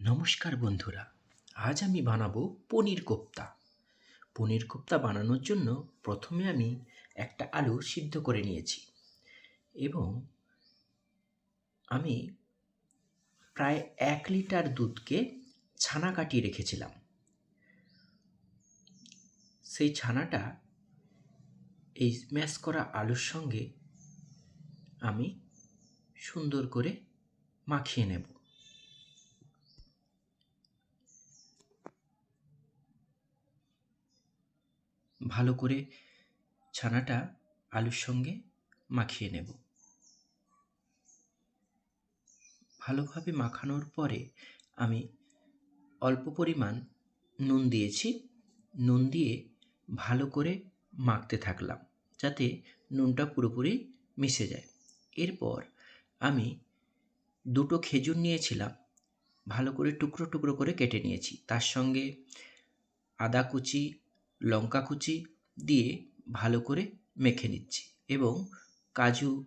নমস্কার বন্ধুরা, আজ আমি বানাবো পনির কোপ্তা। পনির কোপ্তা বানানোর জন্য প্রথমে আমি একটা আলু সিদ্ধ করে নিয়েছি এবং আমি প্রায় এক লিটার দুধকে ছানা কাটিয়ে রেখেছিলাম। সেই ছানাটা এই ম্যাশ করা আলুর সঙ্গে আমি সুন্দর করে মাখিয়ে নেব। ভালো করে ছানাটা আলুর সঙ্গে মাখিয়ে নেব। ভালোভাবে মাখানোর পরে আমি অল্প পরিমাণ নুন দিয়েছি। নুন দিয়ে ভালো করে মাখতে থাকলাম যাতে নুনটা পুরোপুরি মিশে যায়। এরপর আমি দুটো খেজুর নিয়েছিলাম, ভালো করে টুকরো টুকরো করে কেটে নিয়েছি। তার সঙ্গে আদা কুচি লঙ্কা কুচি দিয়ে ভালো করে মেখে নিচ্ছি এবং কাজু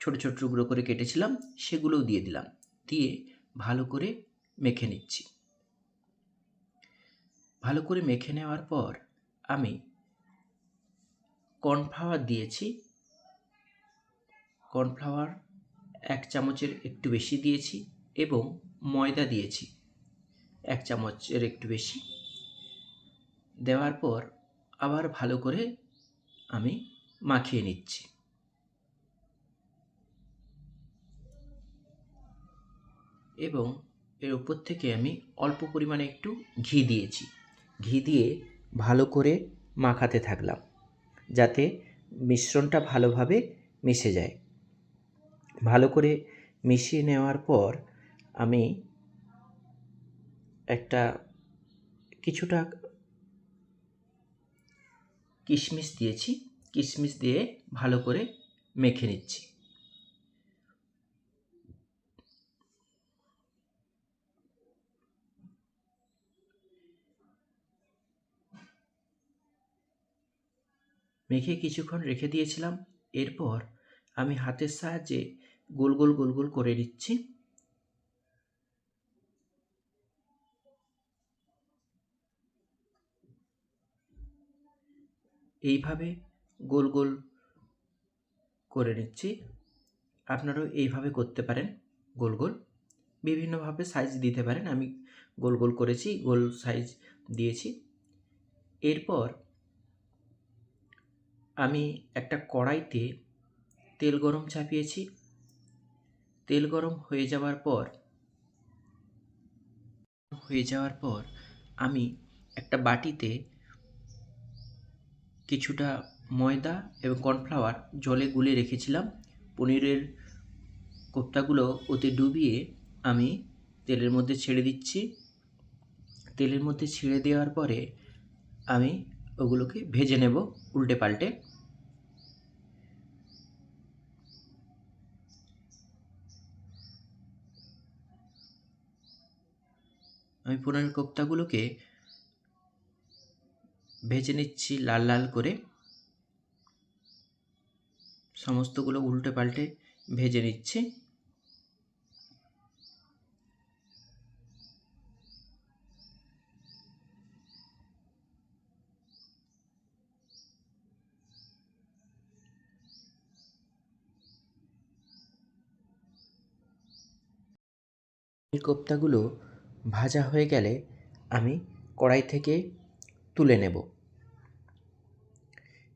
ছোটো ছোটো টুকরো করে কেটেছিলাম, সেগুলোও দিয়ে দিলাম। দিয়ে ভালো করে মেখে নিচ্ছি। ভালো করে মেখে নেওয়ার পর আমি কর্নফ্লাওয়ার দিয়েছি। কর্নফ্লাওয়ার এক চামচের একটু বেশি দিয়েছি এবং ময়দা দিয়েছি। এক চামচের একটু বেশি দেওয়ার পর আবার ভালো করে আমি মাখিয়ে নিচ্ছি। এবং এর উপর থেকে আমি অল্প পরিমাণে একটু ঘি দিয়েছি। ঘি দিয়ে ভালো করে মাখাতে থাকলাম, যাতে মিশ্রণটা ভালোভাবে মিশে যায়। ভালো করে মিশিয়ে নেওয়ার পর আমি একটা কিছুটা কিশমিশ দিয়েছি। কিশমিশ দিয়ে ভালো করে মেখে নিচ্ছি। মেখে কিছুক্ষণ রেখে দিয়েছিলাম। এরপর আমি হাতের সাহায্যে গোল গোল গোল গোল করে নিচ্ছি। এইভাবে গোল গোল করে নিচ্ছি। আপনারাও এইভাবে করতে পারেন গোল গোল। বিভিন্নভাবে সাইজ দিতে পারেন। আমি গোল গোল করেছি, গোল সাইজ দিয়েছি। এরপর আমি একটা কড়াইতে তেল গরম চাপিয়েছি। তেল গরম হয়ে যাওয়ার পর, হয়ে যাওয়ার পর আমি একটা বাটিতে কিছুটা ময়দা এবং কর্নফ্লাওয়ার জলে গুলে রেখেছিলাম। পনিরের কোপ্তাগুলো ওতে ডুবিয়ে আমি তেলের মধ্যে ছেড়ে দিচ্ছি। তেলের মধ্যে ছেড়ে দেওয়ার পরে আমি ওগুলোকে ভেজে নেব উল্টে পাল্টে। আমি পনিরের কোপ্তাগুলোকে ভেজে নিচ্ছি লাল লাল করে। সমস্তগুলো উল্টে পাল্টে ভেজে নিচ্ছি। কোপ্তাগুলো ভাজা হয়ে গেলে আমি কড়াই থেকে তুলে নেব।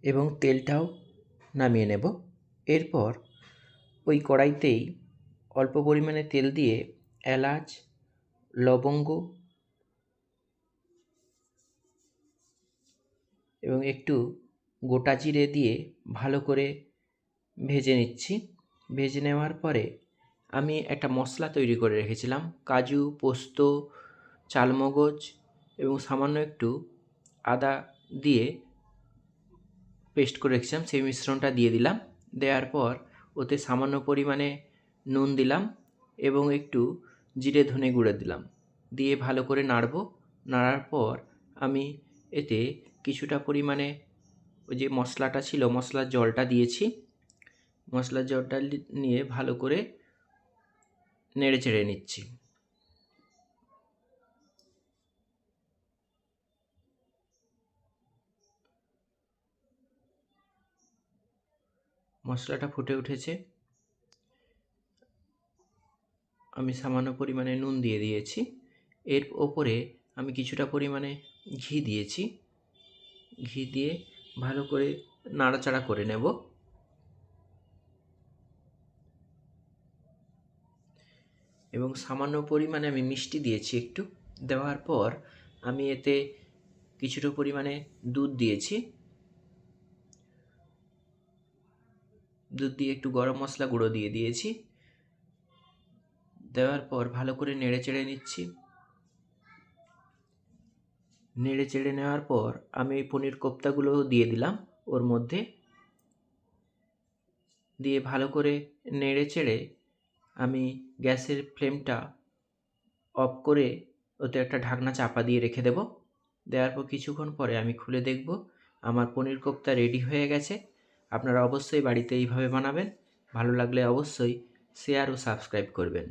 এবং তেলটাও নামিয়ে নেব। এরপর ওই কড়াইতেই অল্প পরিমাণে তেল দিয়ে এলাচ, লবঙ্গ এবং একটু গোটা জিরে দিয়ে ভালো করে ভেজে নিচ্ছি। ভেজে নেওয়ার পরে আমি একটা মশলা তৈরি করে রেখেছিলাম। কাজু, পোস্ত, চালমগজ এবং সামান্য একটু আদা দিয়ে পেস্ট করে রেখেছিলাম, সেই মিশ্রণটা দিয়ে দিলাম। দেওয়ার পর ওতে সামান্য পরিমাণে নুন দিলাম এবং একটু জিরে ধনে গুঁড়ো দিলাম। দিয়ে ভালো করে নাড়ব। নাড়ার পর আমি এতে কিছুটা পরিমাণে ওই যে মশলাটা ছিল, মশলার জলটা দিয়েছি। মশলার জলটা নিয়ে ভালো করে নেড়ে চেড়ে নিচ্ছি। মশলাটা ফুটে উঠেছে। আমি সামান্য পরিমাণে নুন দিয়ে দিয়েছি। এর ওপরে আমি কিছুটা পরিমাণে ঘি দিয়েছি। ঘি দিয়ে ভালো করে নাড়াচাড়া করে নেব। এবং সামান্য পরিমাণে আমি মিষ্টি দিয়েছি একটু। দেওয়ার পর আমি এতে কিছুটা পরিমাণে দুধ দিয়েছি। দুধ দিয়ে একটু গরম মশলা গুঁড়ো দিয়ে দিয়েছি। দেওয়ার পর ভালো করে নেড়ে চেড়ে নিচ্ছি। নেড়ে চেড়ে নেওয়ার পর আমি এই পনির কোপ্তাগুলো দিয়ে দিলাম ওর মধ্যে। দিয়ে ভালো করে নেড়ে চেড়ে আমি গ্যাসের ফ্লেমটা অফ করে ওতে একটা ঢাকনা চাপা দিয়ে রেখে দেব। দেওয়ার পর কিছুক্ষণ পরে আমি খুলে দেখব আমার পনির কোপ্তা রেডি হয়ে গেছে। আপনারা অবশ্যই বাড়িতে এইভাবে বানাবেন। ভালো লাগলে অবশ্যই শেয়ার ও সাবস্ক্রাইব করবেন।